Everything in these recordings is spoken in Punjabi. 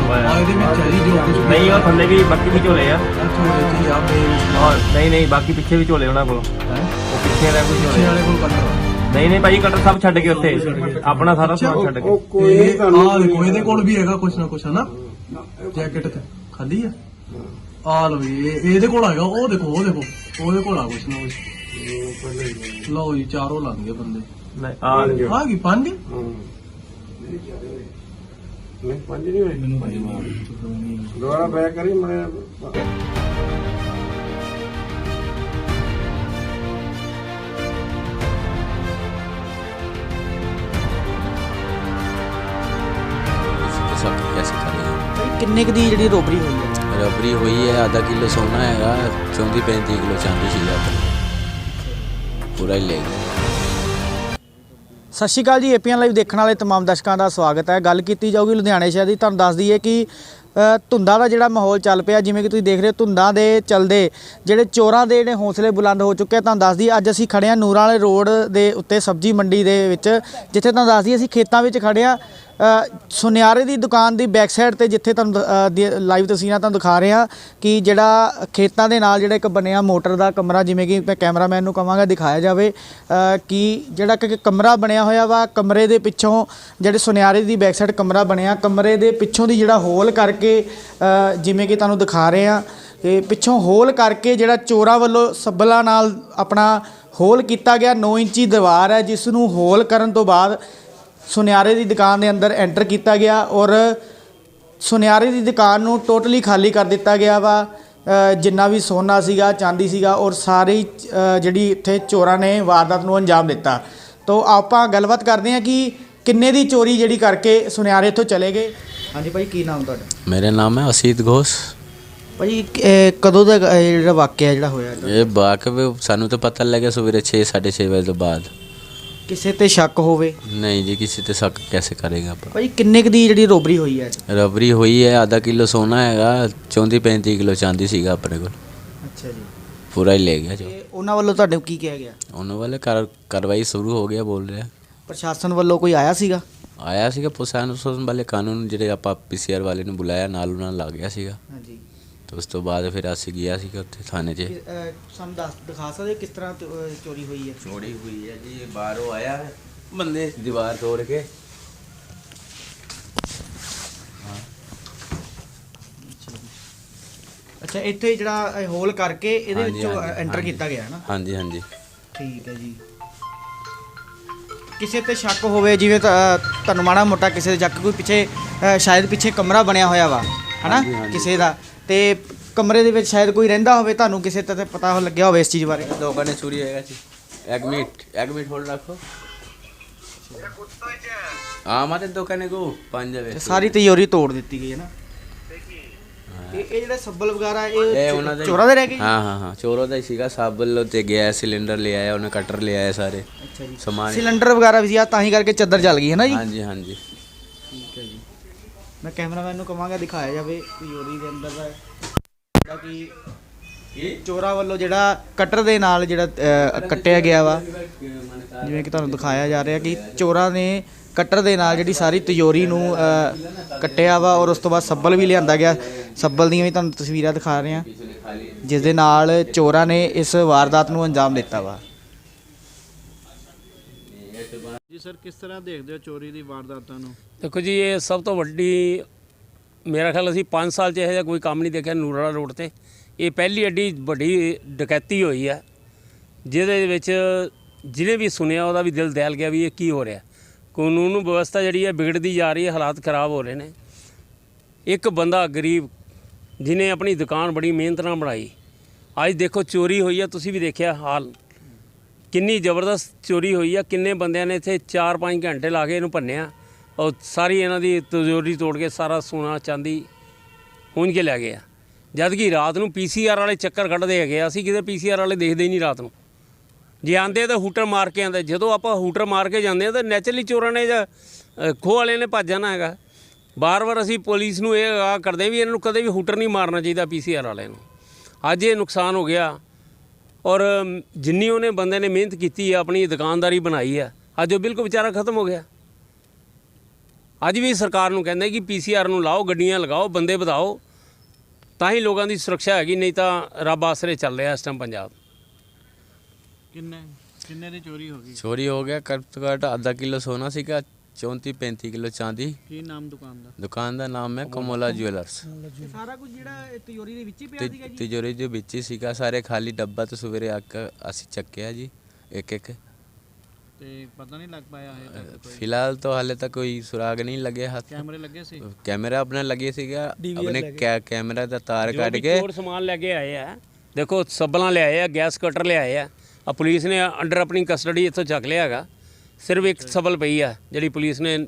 ਇਹਦੇ ਵਿੱਚ ਹੈ ਜੀ ਜੋ ਕੁਝ ਨਹੀਂ ਉਹ ਥੱਲੇ ਵੀ ਬਾਕੀ ਵੀ ਝੋਲੇ ਆ। ਥੋੜੇ ਜੀ ਆ ਮੇਰੇ ਔਰ ਨਹੀਂ ਨਹੀਂ ਬਾਕੀ ਪਿੱਛੇ ਵੀ ਝੋਲੇ ਉਹਨਾਂ ਕੋਲ। ਉਹ ਪਿੱਛੇ ਦਾ ਕੋਈ ਪਿੱਛੇ ਝੋਲੇ ਵਾਲੇ ਕੋਲ ਕੱਟੋ ਨਹੀਂ ਨਹੀਂ ਭਾਈ ਕਟਰ ਸਭ ਛੱਡ ਕੇ ਉੱਥੇ। ਆਪਣਾ ਸਾਰਾ ਸਮਾਨ ਛੱਡ ਕੇ ਕੋਈ ਆ ਦੇਖੋ ਇਹਦੇ ਕੋਲ ਵੀ ਹੈਗਾ ਕੁਛ ਨਾ ਕੁਛ ਹਨਾ? ਜੈਕਟ ਤੇ। ਖਾਲੀ ਆ? ਆ ਲਓ ਜੀ ਇਹ- ਇਹਦੇ ਕੋਲ ਹੈਗਾ ਉਹ ਦੇਖੋ ਉਹ ਦੇਖੋ। ਉਹਦੇ ਕੋਲ ਆ ਕੁਛ ਨਾ ਕੁਛ। ਲਓ ਜੀ ਚਾਰੋਂ ਲੰਘ ਗਏ ਬੰਦੇ। ਨਹੀਂ ਆ ਆ ਕੀ ਪੰਜ? ਨਹੀਂ ਪੰਜ ਨਹੀਂ ਹੋਈ ਮੈਨੂੰ ਭਾਈ ਮਾਰ ਦੁਬਾਰਾ ਬੈਕ ਕਰੀ ਮੈਂ ਸਭ ਕੈਸੇ ਕਰੇ ਕਿੰਨੇ ਕੁ ਦੀ ਜਿਹੜੀ ਰੋਬਰੀ ਹੋਈ ਹੈ? ਰਬਰੀ ਹੋਈ ਹੈ ਆਧਾ ਕਿਲੋ ਸੋਨਾ ਹੈਗਾ ਚੌਂਦੀ 35 ਕਿਲੋ ਚਾਂਦੀ ਸੀ ਪੂਰਾ ਹੀ ਲੈ ਗਏ। ਸਤਿ ਸ਼੍ਰੀ ਅਕਾਲ ਜੀ ਏਪੀਐਨ ਲਾਈਵ ਦੇਖਣ ਵਾਲੇ तमाम ਦਰਸ਼ਕਾਂ ਦਾ ਸਵਾਗਤ ਹੈ ਗੱਲ ਕੀਤੀ ਜਾਊਗੀ ਲੁਧਿਆਣੇ ਸ਼ਹਿਰ ਦੀ ਤੁਹਾਨੂੰ ਦੱਸ ਦਈਏ ਕਿ ਅ, ਧੁੰਦਾਂ ਦਾ ਜਿਹੜਾ ਮਾਹੌਲ ਚੱਲ ਪਿਆ ਜਿਵੇਂ ਕਿ ਤੁਸੀਂ ਦੇਖ ਰਹੇ ਹੋ ਧੁੰਦਾਂ ਦੇ ਚੱਲਦੇ ਜਿਹੜੇ ਚੋਰਾਂ ਦੇ ਜਿਹੜੇ ਹੌਸਲੇ ਬੁਲੰਦ ਹੋ ਚੁੱਕੇ ਆ ਤੁਹਾਨੂੰ ਦੱਸ ਦਈਏ ਅੱਜ ਅਸੀਂ ਖੜੇ ਹਾਂ ਨੂਰਾਂ ਵਾਲੇ ਰੋਡ ਦੇ ਉੱਤੇ ਸਬਜ਼ੀ ਮੰਡੀ ਦੇ ਵਿੱਚ ਜਿੱਥੇ ਤੁਹਾਨੂੰ ਦੱਸ ਦਈਏ ਅਸੀਂ ਖੇਤਾਂ ਵਿੱਚ ਖੜੇ ਹਾਂ ਅ, ਸੁਨਿਆਰੇ ਦੀ ਦੁਕਾਨ ਦੀ ਬੈਕ ਸਾਈਡ ਤੇ ਜਿੱਥੇ ਤੁਹਾਨੂੰ ਲਾਈਵ ਤਸਵੀਰਾਂ ਤੁਹਾਨੂੰ ਦਿਖਾ ਰਹੇ ਹਾਂ ਕਿ ਜਿਹੜਾ ਖੇਤਾਂ ਦੇ ਨਾਲ ਜਿਹੜਾ ਇੱਕ ਬਣਿਆ ਮੋਟਰ ਦਾ ਕਮਰਾ, ਜਿਵੇਂ ਕਿ ਮੈਂ ਕੈਮਰਾਮੈਨ ਨੂੰ ਕਹਾਂਗਾ ਦਿਖਾਇਆ ਜਾਵੇ ਕਿ ਜਿਹੜਾ ਕਿ ਕਮਰਾ ਬਣਿਆ ਹੋਇਆ ਵਾ, ਕਮਰੇ ਦੇ ਪਿੱਛੋਂ ਜਿਹੜੇ ਸੁਨਿਆਰੇ ਦੀ ਬੈਕ ਸਾਈਡ ਕਮਰਾ ਬਣਿਆ, ਕਮਰੇ ਦੇ ਪਿੱਛੋਂ ਦੀ ਜਿਹੜਾ ਹੋਲ ਕਰਕੇ ਜਿਵੇਂ ਕਿ ਤੁਹਾਨੂੰ ਦਿਖਾ ਰਹੇ ਹਾਂ ਕਿ ਪਿੱਛੋਂ ਹੋਲ ਕਰਕੇ ਜਿਹੜਾ ਚੋਰਾਂ ਵੱਲੋਂ ਸੱਬਲਾਂ ਨਾਲ ਆਪਣਾ ਹੋਲ ਕੀਤਾ ਗਿਆ 9 ਇੰਚੀ ਦੀਵਾਰ ਹੈ, ਜਿਸ ਨੂੰ ਹੋਲ ਕਰਨ ਤੋਂ ਬਾਅਦ ਸੁਨਿਆਰੇ ਦੀ ਦੁਕਾਨ ਦੇ ਅੰਦਰ ਐਂਟਰ ਕੀਤਾ ਗਿਆ ਔਰ ਸੁਨਿਆਰੇ ਦੀ ਦੁਕਾਨ ਨੂੰ ਟੋਟਲੀ ਖਾਲੀ ਕਰ ਦਿੱਤਾ ਗਿਆ ਵਾ। ਜਿੰਨਾ ਵੀ ਸੋਨਾ ਸੀਗਾ ਚਾਂਦੀ ਸੀਗਾ ਔਰ ਸਾਰੀ ਜਿਹੜੀ ਇੱਥੇ ਚੋਰਾਂ ਨੇ ਵਾਰਦਾਤ ਨੂੰ ਅੰਜਾਮ ਦਿੱਤਾ। ਤੋਂ ਆਪਾਂ ਗੱਲਬਾਤ ਕਰਦੇ ਹਾਂ ਕਿ ਕਿੰਨੇ ਦੀ ਚੋਰੀ ਜਿਹੜੀ ਕਰਕੇ ਸੁਨਿਆਰੇ ਤੋਂ ਚਲੇ ਗਏ। ਹਾਂਜੀ ਭਾਈ ਕੀ ਨਾਮ ਤੁਹਾਡਾ? ਮੇਰਾ ਨਾਮ ਹੈ ਅਸੀਤ ਘੋਸ਼। ਭਾਜੀ ਇਹ ਕਦੋਂ ਦਾ ਇਹ ਜਿਹੜਾ ਵਾਕਿਆ ਜਿਹੜਾ ਹੋਇਆ? ਇਹ ਬਾਕ ਸਾਨੂੰ ਤਾਂ ਪਤਾ ਲੱਗਿਆ ਸਵੇਰੇ 6 6:30 ਵਜੇ ਤੋਂ ਬਾਅਦ। ਕਿਸੇ ਤੇ ਸ਼ੱਕ ਹੋਵੇ? ਨਹੀਂ ਜੀ ਕਿਸੇ ਤੇ ਸ਼ੱਕ ਕੈਸੇ ਕਰੇਗਾ ਆਪਾਂ? ਭਾਈ ਕਿੰਨੇ ਕੁ ਦੀ ਜਿਹੜੀ ਰੋਬਰੀ ਹੋਈ ਹੈ ਰਬਰੀ ਹੋਈ ਹੈ ਆਧਾ ਕਿਲੋ ਸੋਨਾ ਹੈਗਾ 34 35 ਕਿਲੋ ਚਾਂਦੀ ਸੀਗਾ ਆਪਣੇ ਕੋਲ। ਅੱਛਾ ਜੀ। ਪੂਰਾ ਹੀ ਲੈ ਗਿਆ ਜੋ। ਤੇ ਉਹਨਾਂ ਵੱਲੋਂ ਤੁਹਾਡੇ ਕੀ ਕਿਹਾ ਗਿਆ? ਉਹਨਾਂ ਵਾਲੇ ਕਾਰ- ਕਾਰਵਾਈ ਸ਼ੁਰੂ ਹੋ ਗਿਆ ਬੋਲ ਰਿਹਾ। ਪ੍ਰਸ਼ਾਸਨ ਵੱਲੋਂ ਕੋਈ ਆਇਆ ਸੀਗਾ? ਆਇਆ ਸੀਗਾ ਪੁਸਾਨ ਉਸਨ ਵਾਲੇ ਕਾਨੂੰਨ ਜਿਹੜੇ ਆਪਾਂ ਪੀਸੀਆਰ ਵਾਲੇ ਨੂੰ ਬੁਲਾਇਆ ਨਾਲ ਉਹਨਾਂ ਨਾਲ ਲੱਗ ਗਿਆ ਸੀਗਾ। ਹਾਂਜੀ। ਤੇ ਉਸ ਤੋਂ ਬਾਅਦ ਫਿਰ ਅਸੀਂ ਗਿਆ ਸੀਗਾ ਉੱਥੇ ਥਾਣੇ 'ਚ। ਕਿ- ਅਹ ਸਾਨੂੰ ਦੱਸ ਦਿਖਾ ਸਕਦੇ ਹੋ ਕਿਸ ਤਰ੍ਹਾਂ ਚ- ਅਹ ਚੋਰੀ ਹੋਈ ਹੈ? ਚੋਰੀ ਹੋਈ ਹੈ ਜੀ ਬਾਹਰੋਂ ਆਇਆ ਹੈ ਬੰਦੇ ਦੀਵਾਰ ਤੋੜ ਕੇ। ਅੱਛਾ ਇੱਥੇ ਜਿਹੜਾ ਹੋਲ ਕਰਕੇ ਇਹਦੇ ਹਾਂਜੀ, ਵਿੱਚੋਂ ਹਾਂਜੀ, ਐਂਟਰ ਹਾਂਜੀ। ਕੀਤਾ ਗਿਆ ਹੈ ਨਾ ਹਾਂਜੀ ਹਾਂਜੀ। ਠੀਕ ਹੈ ਜੀ। ਕਿਸੇ ਤੇ ਸ਼ੱਕ ਹੋਵੇ ਜਿਵੇਂ ਤਾਂ, ਅਹ, ਤੁਹਾਨੂੰ ਮਾੜਾ ਮੋਟਾ ਕਿਸੇ ਦੇ ਸ਼ੱਕ ਕੋਈ ਪਿੱਛੇ ਅਹ, ਸ਼ਾਇਦ ਪਿੱਛੇ ਕਮਰਾ ਬਣਿਆ ਹੋਇਆ ਵਾ ਹਨਾ? ਹਾਂਜੀ, ਹਾਂਜੀ। ਕਿਸੇ ਦਾ। ਤੇ ਕਮਰੇ ਦੇ ਵਿੱਚ ਸ਼ਾਇਦ ਕੋਈ ਰਹਿੰਦਾ ਹੋਵੇ ਤੁਹਾਨੂੰ ਕਿਸੇ ਤਰ੍ਹਾਂ ਪਤਾ ਹੋ ਲੱਗਿਆ ਹੋਵੇ ਇਸ ਚੀਜ਼ ਬਾਰੇ? তো ওখানে চুরি হয়ে গেছে এক মিনিট এক মিনিট হোল্ড রাখো আমাদের দোকানে গো পাঞ্জাবে ਤੇ ਸਾਰੀ ਤਿਜੋਰੀ ਤੋੜ ਦਿੱਤੀ ਗਈ ਹੈ ਨਾ? ਇਹ ਜਿਹੜਾ ਸੱਬਲ ਵਗੈਰਾ ਇਹ ਚੋਰਾ ਦੇ ਰਹਿ ਗਏ ਹਾਂ ਹਾਂ ਹਾਂ ਚੋਰੋ ਦਾ ਹੀ ਸੀਗਾ। ਸਾਬਲ ਤੇ ਗਿਆ ਸਿਲੰਡਰ ਲੈ ਆਇਆ ਉਹਨੇ ਕਟਰ ਲੈ ਆਇਆ ਸਾਰੇ। ਸਮਾਨ ਸਿਲੰਡਰ ਵਗੈਰਾ ਵੀ ਸੀ ਆ ਤਾਂ ਹੀ ਕਰਕੇ ਚੱਦਰ ਜਲ ਗਈ ਹੈ ਨਾ ਜੀ? ਹਾਂਜੀ ਹਾਂਜੀ। ਮੈਂ ਕੈਮਰਾਮੈਨ ਨੂੰ ਕਹਾਂਗਾ ਦਿਖਾਇਆ ਜਾਵੇ ਤਿਜੋਰੀ ਦੇ ਅੰਦਰ ਦਾ ਜਿਹੜਾ ਕਿ ਚੋਰਾ ਵੱਲੋਂ ਜਿਹੜਾ ਕਟਰ ਦੇ ਨਾਲ ਜਿਹੜਾ ਕੱਟਿਆ ਗਿਆ ਵਾ। ਜਿਵੇਂ ਕਿ ਤੁਹਾਨੂੰ ਦਿਖਾਇਆ ਜਾ ਰਿਹਾ ਕਿ ਚੋਰਾਂ ਨੇ ਕਟਰ ਦੇ ਨਾਲ ਜਿਹੜੀ ਸਾਰੀ ਤਿਜੋਰੀ ਨੂੰ ਕੱਟਿਆ ਵਾ ਔਰ ਉਸ ਤੋਂ ਬਾਅਦ ਸੱਬਲ ਵੀ ਲਿਆਂਦਾ ਗਿਆ। ਸੱਬਲ ਦੀਆਂ ਵੀ ਤੁਹਾਨੂੰ ਤਸਵੀਰਾਂ ਦਿਖਾ ਰਹੇ ਹਾਂ। ਜਿਸ ਦੇ ਨਾਲ ਚੋਰਾਂ ਨੇ ਇਸ ਵਾਰਦਾਤ ਨੂੰ ਅੰਜਾਮ ਦਿੱਤਾ ਵਾ। ਜੀ ਸਰ, ਕਿਸ ਤਰ੍ਹਾਂ ਦੇਖਦੇ ਹੋ ਚੋਰੀ ਦੀ ਵਾਰਦਾਤਾਂ ਨੂੰ? ਦੇਖੋ ਜੀ, ਇਹ ਸਭ ਤੋਂ ਵੱਡੀ ਮੇਰਾ ਖਿਆਲ ਅਸੀਂ 5 ਸਾਲ 'ਚ ਇਹੋ ਜਿਹਾ ਕੋਈ ਕੰਮ ਨਹੀਂ ਦੇਖਿਆ ਨੂਰਾਲਾ ਰੋਡ ਤੇ। ਇਹ ਪਹਿਲੀ ਐਡੀ ਵੱਡੀ ਡਕੈਤੀ ਹੋਈ ਹੈ ਜਿਹਦੇ ਵਿੱਚ ਜਿਹਨੇ ਵੀ ਸੁਣਿਆ ਉਹਦਾ ਵੀ ਦਿਲ ਦਹਿਲ ਗਿਆ ਵੀ ਇਹ ਕੀ ਹੋ ਰਿਹਾ। ਕਾਨੂੰਨ ਵਿਵਸਥਾ ਜਿਹੜੀ ਹੈ ਵਿਗੜਦੀ ਜਾ ਰਹੀ ਹੈ ਹਾਲਾਤ ਖਰਾਬ ਹੋ ਰਹੇ ਨੇ। ਇੱਕ ਬੰਦਾ ਗਰੀਬ ਜਿਹਨੇ ਆਪਣੀ ਦੁਕਾਨ ਬੜੀ ਮਿਹਨਤ ਨਾਲ ਬਣਾਈ। ਅੱਜ ਦੇਖੋ ਚੋਰੀ ਹੋਈ ਹੈ ਤੁਸੀਂ ਵੀ ਦੇਖਿਆ ਹਾਲ। ਕਿੰਨੀ ਜ਼ਬਰਦਸਤ ਚੋਰੀ ਹੋਈ ਆ, ਕਿੰਨੇ ਬੰਦਿਆਂ ਨੇ ਇੱਥੇ 4-5 ਘੰਟੇ ਲਾ ਕੇ ਇਹਨੂੰ ਭੰਨਿਆ। ਔਰ ਸਾਰੀ ਇਹਨਾਂ ਦੀ ਤਿਜੋਰੀ ਤੋੜ ਕੇ ਸਾਰਾ ਸੋਨਾ, ਚਾਂਦੀ ਹੁੰਝ ਕੇ ਲੈ ਗਏ ਆ। ਜਦ ਕਿ ਰਾਤ ਨੂੰ ਪੀਸੀਆਰ ਵਾਲੇ ਚੱਕਰ ਕੱਢਦੇ ਹੈਗੇ ਆ, ਅਸੀਂ ਕਿਤੇ ਪੀਸੀਆਰ ਵਾਲੇ ਦੇਖਦੇ ਹੀ ਨਹੀਂ ਰਾਤ ਨੂੰ। ਜੇ ਆਂਦੇ ਤਾਂ ਹੂਟਰ ਮਾਰ ਕੇ ਆਂਦੇ, ਜਦੋਂ ਆਪਾਂ ਹੂਟਰ ਮਾਰ ਕੇ ਜਾਂਦੇ ਆ ਤਾਂ ਨੈਚੁਰਲੀ ਚੋਰਾਂ ਨੇ ਜਾਂ ਖੋਹ ਵਾਲਿਆਂ ਨੇ ਭੱਜ ਜਾਣਾ ਹੈਗਾ। ਬਾਰ-ਬਾਰ ਅਸੀਂ ਪੁਲਿਸ ਨੂੰ ਇਹ ਆ ਕਰਦੇ ਵੀ ਇਹਨਾਂ ਨੂੰ ਕਦੇ ਵੀ ਹੂਟਰ ਨਹੀਂ ਮਾਰਨਾ ਚਾਹੀਦਾ ਪੀਸੀਆਰ ਵਾਲਿਆਂ ਨੂੰ। ਅੱਜ ਇਹ ਨੁਕਸਾਨ ਹੋ ਗਿਆ। ਔਰ ਜਿੰਨੀ ਉਹਨੇ ਬੰਦੇ ਨੇ ਮਿਹਨਤ ਕੀਤੀ ਹੈ ਆਪਣੀ ਦੁਕਾਨਦਾਰੀ ਬਣਾਈ ਹੈ ਅੱਜ ਉਹ ਬਿਲਕੁਲ ਵਿਚਾਰਾ ਖਤਮ ਹੋ ਗਿਆ। ਅੱਜ ਵੀ ਸਰਕਾਰ ਨੂੰ ਕਹਿੰਦੇ ਕਿ ਪੀਸੀਆਰ ਨੂੰ ਲਾਓ ਗੱਡੀਆਂ ਲਗਾਓ ਬੰਦੇ ਵਧਾਓ ਤਾਂ ਹੀ ਲੋਕਾਂ ਦੀ ਸੁਰੱਖਿਆ ਹੈਗੀ ਨਹੀਂ ਤਾਂ ਰੱਬ ਆਸਰੇ ਚੱਲ ਰਿਹਾ ਇਸ ਟਾਈਮ ਪੰਜਾਬ। ਕਿੰਨੇ ਕਿੰਨੇ ਦੀ ਚੋਰੀ ਹੋ ਗਈ? ਚੋਰੀ ਹੋ ਗਿਆ ਘੱਟ ਤੋਂ ਘੱਟ ਅੱਧਾ ਕਿਲੋ ਸੋਨਾ ਸੀਗਾ। 34 35 ਕਿਲੋ ਚਾਂਦੀ। ਕੀ ਨਾਮ ਦੁਕਾਨ ਦਾ? ਦੁਕਾਨ ਦਾ ਨਾਮ ਹੈ ਕਮੋਲਾ ਜੁਐਲਰਸ। ਸਾਰਾ ਕੁਝ ਜਿਹੜਾ ਤਿਜੋਰੀ ਦੇ ਵਿੱਚ ਹੀ ਪਿਆ ਤੇ ਤਿਜੋਰੀ ਦੇ ਵਿੱਚ ਹੀ ਸੀਗਾ। ਸਾਰੇ ਖਾਲੀ ਡੱਬਾ ਤੋਂ ਸਵੇਰੇ ਆ ਕੇ ਅਸੀਂ ਚੱਕਿਆ ਜੀ ਇੱਕ ਇੱਕ। ਤੇ ਪਤਾ ਨਹੀਂ ਲੱਗ ਪਾਇਆ ਹੈ ਤੱਕ ਕੋਈ। ਫਿਲਹਾਲ ਤਾਂ ਹਾਲੇ ਤੱਕ ਕੋਈ ਸੁਰਾਗ ਨਹੀਂ ਲੱਗਿਆ ਹੱਥ। ਕੈਮਰੇ ਲੱਗੇ ਸੀ? ਕੈਮਰਾ ਆਪਣਾ ਲੱਗੇ ਸੀਗਾ। ਆਪਣੇ ਕੈ- ਕੈਮਰਾ ਦਾ ਤਾਰ ਜੋ ਕੱਢ ਕੇ। ਚੋਰ ਸਮਾਨ ਲੈ ਕੇ ਆਏ ਆ ਦੇਖੋ ਸੱਬਲਾਂ ਲਿਆਏ ਆ ਗੈਸ ਕਟਰ ਲਿਆਏ ਆ। ਆ ਪੁਲਿਸ ਨੇ ਅੰਡਰ ਆਪਣੀ ਕਸਟਡੀ ਇੱਥੋਂ ਚੱਕ ਲਿਆ ਹੈਗਾ। ਸਿਰਫ ਇੱਕ ਸਬਲ ਪਈ ਆ ਜਿਹੜੀ ਪੁਲਿਸ ਨੇ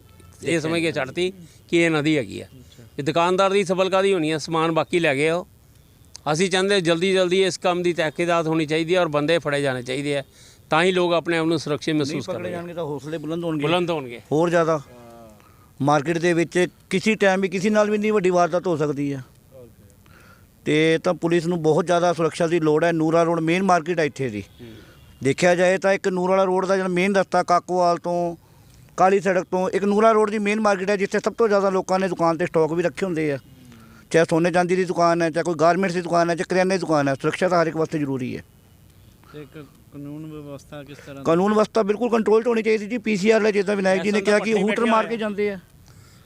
ਇਹ ਸਮਝ ਕੇ ਛੱਡਤੀ ਕਿ ਇਹ ਨਦੀ ਹੈਗੀ ਆ। ਇਹ ਦੁਕਾਨਦਾਰ ਦੀ ਸਬਲ ਕਾਦੀ ਹੋਣੀ ਆ? ਸਮਾਨ ਬਾਕੀ ਲੈ ਗਏ ਉਹ। ਅਸੀਂ ਚਾਹੁੰਦੇ ਜਲਦੀ ਜਲਦੀ ਇਸ ਕੰਮ ਦੀ ਤਹਿਕੀਦਾਤ ਹੋਣੀ ਚਾਹੀਦੀ ਹੈ ਔਰ ਬੰਦੇ ਫੜੇ ਜਾਣੇ ਚਾਹੀਦੇ ਆ। ਤਾਂ ਹੀ ਲੋਕ ਆਪਣੇ ਆਪ ਨੂੰ ਸੁਰੱਖਿਅਤ ਮਹਿਸੂਸ ਕਰਨਗੇ ਜਾਣਗੇ ਤਾਂ ਹੌਸਲੇ ਬੁਲੰਦ ਹੋਣਗੇ। ਬੁਲੰਦ ਹੋਣਗੇ। ਹੋਰ ਜ਼ਿਆਦਾ। ਮਾਰਕੀਟ ਦੇ ਵਿੱਚ ਕਿਸੇ ਟਾਈਮ ਵੀ ਕਿਸੇ ਨਾਲ ਵੀ ਨਹੀਂ ਵੱਡੀ ਵਾਰਦਾਤ ਹੋ ਸਕਦੀ ਹੈ ਤੇ ਤਾਂ ਪੁਲਿਸ ਨੂੰ ਬਹੁਤ ਜ਼ਿਆਦਾ ਸੁਰੱਖਿਆ ਦੀ ਲੋੜ ਹੈ। ਨੂਰਾ ਰੋਡ ਮੇਨ ਮਾਰਕੀਟ ਹੈ ਇੱਥੇ ਦੀ। ਦੇਖਿਆ ਜਾਏ ਤਾਂ ਇੱਕ ਨੂਰ ਵਾਲਾ ਰੋਡ ਦਾ ਜਿਹੜਾ ਮੇਨ ਰਸਤਾ ਕਾਕੋਵਾਲ ਤੋਂ ਕਾਲੀ ਸੜਕ ਤੋਂ ਇੱਕ ਨੂਰਾ ਰੋਡ ਦੀ ਮੇਨ ਮਾਰਕੀਟ ਹੈ ਜਿੱਥੇ ਸਭ ਤੋਂ ਜ਼ਿਆਦਾ ਲੋਕਾਂ ਨੇ ਦੁਕਾਨ ਤੇ ਸਟਾਕ ਵੀ ਰੱਖੇ ਹੁੰਦੇ ਆ। ਚਾਹੇ ਸੋਨੇ ਚਾਂਦੀ ਦੀ ਦੁਕਾਨ ਹੈ ਚਾਹੇ ਕੋਈ ਗਾਰਮੈਂਟਸ ਦੀ ਦੁਕਾਨ ਹੈ ਚਾਹੇ ਕਰਿਆਨੇ ਦੀ ਦੁਕਾਨ ਹੈ ਸੁਰੱਖਿਆ ਤਾਂ ਹਰ ਇੱਕ ਵਾਸਤੇ ਜ਼ਰੂਰੀ ਹੈ। ਤੇ ਇੱਕ ਕਾਨੂੰਨ ਵਿਵਸਥਾ ਕਿਸ ਤਰ੍ਹਾਂ? ਕਾਨੂੰਨ ਵਿਵਸਥਾ ਬਿਲਕੁਲ ਕੰਟਰੋਲ 'ਚ ਹੋਣੀ ਚਾਹੀਦੀ ਜੀ। ਪੀਸੀਆਰ ਵਾਲੇ ਜਿੱਦਾਂ ਵਿਨਾਇਕ ਜੀ ਨੇ ਕਿਹਾ ਕਿ ਹੂਟਰ ਮਾਰ ਕੇ ਜਾਂਦੇ ਆ।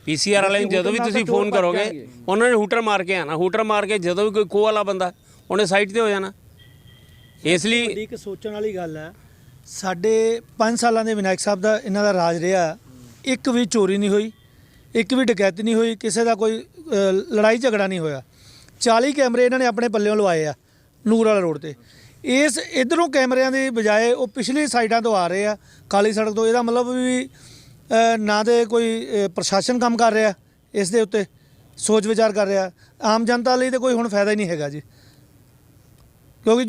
ਪੀਸੀਆਰ ਵਾਲੇ ਨੂੰ ਜਦੋਂ ਵੀ ਤੁਸੀਂ ਫੋਨ ਕਰੋਗੇ ਉਹਨਾਂ ਨੇ ਹੂਟਰ ਮਾਰ ਕੇ ਆਣਾ। ਹੂਟਰ ਮਾਰ ਕੇ ਜਦੋਂ ਵੀ ਕੋਈ ਖੋਹ ਵਾਲਾ ਬੰਦਾ ਉਹਨੇ ਸਾਈਡ ਤੇ ਹੋ ਜਾਣਾ। ਇਸ ਲਈ ਇੱਕ ਸੋਚਣ ਵਾਲੀ ਗੱਲ ਹੈ ਸਾਡੇ 5 ਸਾਲਾਂ ਦੇ ਵਿਨਾਇਕ ਸਾਹਿਬ ਦਾ ਇਹਨਾਂ ਦਾ ਰਾਜ ਰਿਹਾ ਇੱਕ ਵੀ ਚੋਰੀ ਨਹੀਂ ਹੋਈ ਇੱਕ ਵੀ ਡਕੈਤੀ ਨਹੀਂ ਹੋਈ ਕਿਸੇ ਦਾ ਕੋਈ ਅ, ਲੜਾਈ ਝਗੜਾ ਨਹੀਂ ਹੋਇਆ। 40 ਕੈਮਰੇ ਇਹਨਾਂ ਨੇ ਆਪਣੇ ਪੱਲਿਓਂ ਲਵਾਏ ਆ ਨੂਰ ਵਾਲਾ ਰੋਡ ਤੇ। ਇਸ ਇਧਰੋਂ ਕੈਮਰਿਆਂ ਦੀ ਬਜਾਏ ਉਹ ਪਿਛਲੀ ਸਾਈਡਾਂ ਤੋਂ ਆ ਰਹੇ ਆ ਕਾਲੀ ਸੜਕ ਤੋਂ। ਇਹਦਾ ਮਤਲਬ ਵੀ ਅ, ਨਾ ਦੇ ਕੋਈ ਅ, ਪ੍ਰਸ਼ਾਸਨ ਕੰਮ ਕਰ ਰਿਹਾ ਇਸ ਦੇ ਉੱਤੇ ਸੋਚ ਵਿਚਾਰ ਕਰ ਰਿਹਾ। ਆਮ ਜਨਤਾ ਲਈ ਤੇ ਕੋਈ ਹੁਣ ਫਾਇਦਾ ਹੀ ਨਹੀਂ ਹੈਗਾ ਜੀ। ਕਿਉਂਕਿ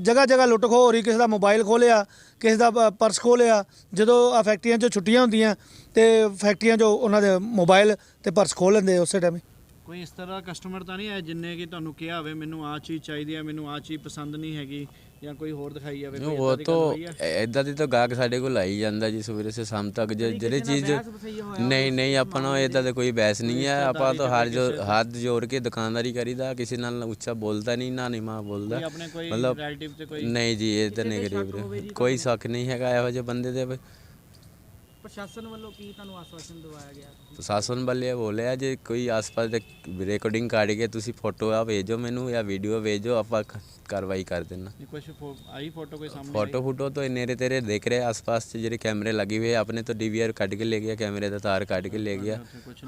ਜਗ੍ਹਾ ਜਗ੍ਹਾ ਲੁੱਟ ਖੋਹ ਹੋ ਰਹੀ, ਕਿਸੇ ਦਾ ਮੋਬਾਈਲ ਖੋਲਿਆ ਕਿਸੇ ਦਾ ਪ- ਪਰਸ ਖੋਲਿਆ ਜਦੋਂ ਆ ਫੈਕਟਰੀਆਂ 'ਚੋਂ ਛੁੱਟੀਆਂ ਹੁੰਦੀਆਂ ਤੇ ਫੈਕਟਰੀਆਂ 'ਚੋਂ ਉਹਨਾਂ ਦੇ ਮੋਬਾਈਲ ਤੇ ਪਰਸ ਖੋਲ ਲੈਂਦੇ ਉਸੇ ਟਾਈਮ ਕੋਈ ਇਸ ਤਰ੍ਹਾਂ ਕਸਟਮਰ ਤਾਂ ਨਹੀਂ ਆਇਆ ਜਿੰਨੇ ਕਿ ਤੁਹਾਨੂੰ ਕਿਹਾ ਹੋਵੇ ਮੈਨੂੰ ਆਹ ਚੀਜ਼ ਚਾਹੀਦੀ ਹੈ ਮੈਨੂੰ ਆਹ ਚੀਜ਼ ਪਸੰਦ ਨਹੀਂ ਹੈਗੀ ਜਾਂ ਕੋਈ ਹੋਰ ਦਿਖਾਈ ਜਾਵੇ ਕੋਈ ਉਹ ਏਦਾਂ ਦੀ ਗੱਲ ਤਾਂ ਹੋਈ ਹੈ ਇਦਾਂ ਦੀ ਤਾਂ ਗਾਹਕ ਸਾਡੇ ਕੋਲ ਆਈ ਜਾਂਦਾ ਜੀ ਸਵੇਰੇ ਸੇ ਸ਼ਾਮ ਤੱਕ ਜੇ ਜਿਹੜੀ ਚੀਜ਼ ਨਹੀਂ ਨਹੀਂ ਆਪਾਂ ਨੂੰ ਇਦਾਂ ਦਾ ਕੋਈ ਬਹਿਸ ਨਹੀਂ ਹੈ ਆਪਾਂ ਤਾਂ ਹਰ ਜੋ ਹੱਥ ਜੋੜ ਕੇ ਦੁਕਾਨਦਾਰੀ ਕਰੀਦਾ ਕਿਸੇ ਨਾਲ ਉੱਚਾ ਬੋਲਦਾ ਨਹੀਂ ਨਾ ਨਿਮਾ ਬੋਲਦਾ। ਕੋਈ ਆਪਣੇ ਕੋਈ ਮਤਲਬ ਰਿਲੇਟਿਵ ਤੇ ਕੋਈ ਨਹੀਂ ਜੀ ਇਹ ਤਾਂ ਨਹੀਂ ਗਰੀਬ ਕੋਈ ਸ਼ੱਕ ਨਹੀਂ ਹੈਗਾ ਇਹੋ ਜਿਹੇ ਬੰਦੇ ਦੇ। ਪ੍ਰਸ਼ਾਸਨ ਵੱਲੋਂ ਕੀ ਤੁਹਾਨੂੰ ਆਸਵਾਸ਼ਨ ਦਵਾਇਆ ਗਿਆ? ਪ੍ਰਸ਼ਾਸਨ ਵੱਲੋਂ ਬੋਲਿਆ ਜੇ ਕੋਈ ਆਸ-ਪਾਸ ਦੇ ਰਿਕਾਰਡਿੰਗ ਕੱਢ ਕੇ ਤੁਸੀਂ ਫੋਟੋ ਆ ਭੇਜੋ ਮੈਨੂੰ ਜਾਂ ਵੀਡੀਓ ਭੇਜੋ ਆਪਾਂ ਕਾਰਵਾਈ ਕਰ ਦੇਣਾ ਕੁਝ ਆਈ ਫੋਟੋ ਕੋਈ ਸਾਹਮਣੇ ਫੋਟੋ ਫੋਟੋ ਤੋਂ ਨੇਰੇ ਤੇਰੇ ਦੇਖ ਰਹੇ ਆਸ-ਪਾਸ ਤੇ ਜਿਹੜੇ ਕੈਮਰੇ ਲੱਗੇ ਹੋਏ ਆਪਣੇ ਤੋਂ ਡੀਵੀਆਰ ਕੱਢ ਕੇ ਲੈ ਗਿਆ ਕੈਮਰੇ ਦਾ ਤਾਰ ਕੱਢ ਕੇ ਲੈ ਗਿਆ।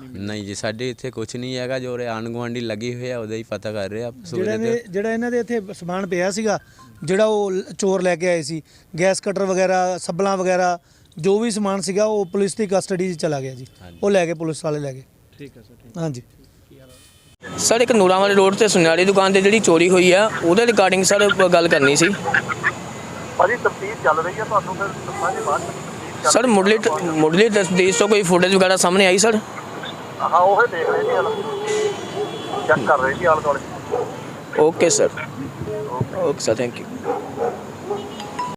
ਨਹੀਂ ਜੀ ਸਾਡੇ ਇੱਥੇ ਕੁਝ ਨਹੀਂ ਹੈਗਾ ਜੋ ਰੇ ਆਣ ਗਵਾਂਡੀ ਲੱਗੀ ਹੋਈ ਹੈ ਉਹਦਾ ਹੀ ਪਤਾ ਕਰ ਰਹੇ ਆਪ ਸੂਰੇ ਜਿਹੜਾ ਇਹਨਾਂ ਦੇ ਇੱਥੇ ਸਮਾਨ ਪਿਆ ਸੀਗਾ ਜਿਹੜਾ ਉਹ ਚੋਰ ਲੈ ਕੇ ਆਏ ਸੀ। ਗੈਸ ਕਟਰ ਵਗੈਰਾ ਸੱਬਲਾਂ ਵਗੈਰਾ ਜੋ ਵੀ ਸਮਾਨ ਸੀਗਾ ਉਹ ਪੁਲਿਸ ਦੀ ਕਸਟਡੀ 'ਚ ਚਲਾ ਗਿਆ ਜੀ। ਉਹ ਲੈ ਕੇ ਪੁਲਿਸ ਵਾਲੇ ਲੈ ਗਏ। ਠੀਕ ਹੈ ਸਰ ਠੀਕ ਹਾਂਜੀ। ਸਰ ਇੱਕ ਨੂਰਾਂ ਵਾਲੇ ਰੋਡ ਤੇ ਸੁਨਿਆਰੀ ਦੁਕਾਨ ਤੇ ਜਿਹੜੀ ਚੋਰੀ ਹੋਈ ਆ ਉਹਦੇ ਰਿਗਾਰਡਿੰਗ ਸਰ ਗੱਲ ਕਰਨੀ ਸੀ। ਭਾਜੀ ਤਫਤੀਸ਼ ਚੱਲ ਰਹੀ ਹੈ ਤੁਹਾਨੂੰ ਫਿਰ ਦੱਸਾਂਗੇ ਬਾਅਦ ਵਿੱਚ ਤਫਤੀਸ਼ ਸਰ ਮੁੱਢਲੀ ਮੁੱਢਲੀ ਤਸਦੀਕ ਤੋਂ ਕੋਈ ਫੁਟੇਜ ਵਗੈਰਾ ਸਾਹਮਣੇ ਆਈ ਸਰ? ਹਾਂ ਉਹ ਹੀ ਦੇਖ ਰਹੇ ਜੀ ਹਾਲ। ਚੈੱਕ ਕਰ ਰਹੇ ਜੀ ਆਲੇ ਦੁਆਲੇ। Okay sir. Okay sir thank you.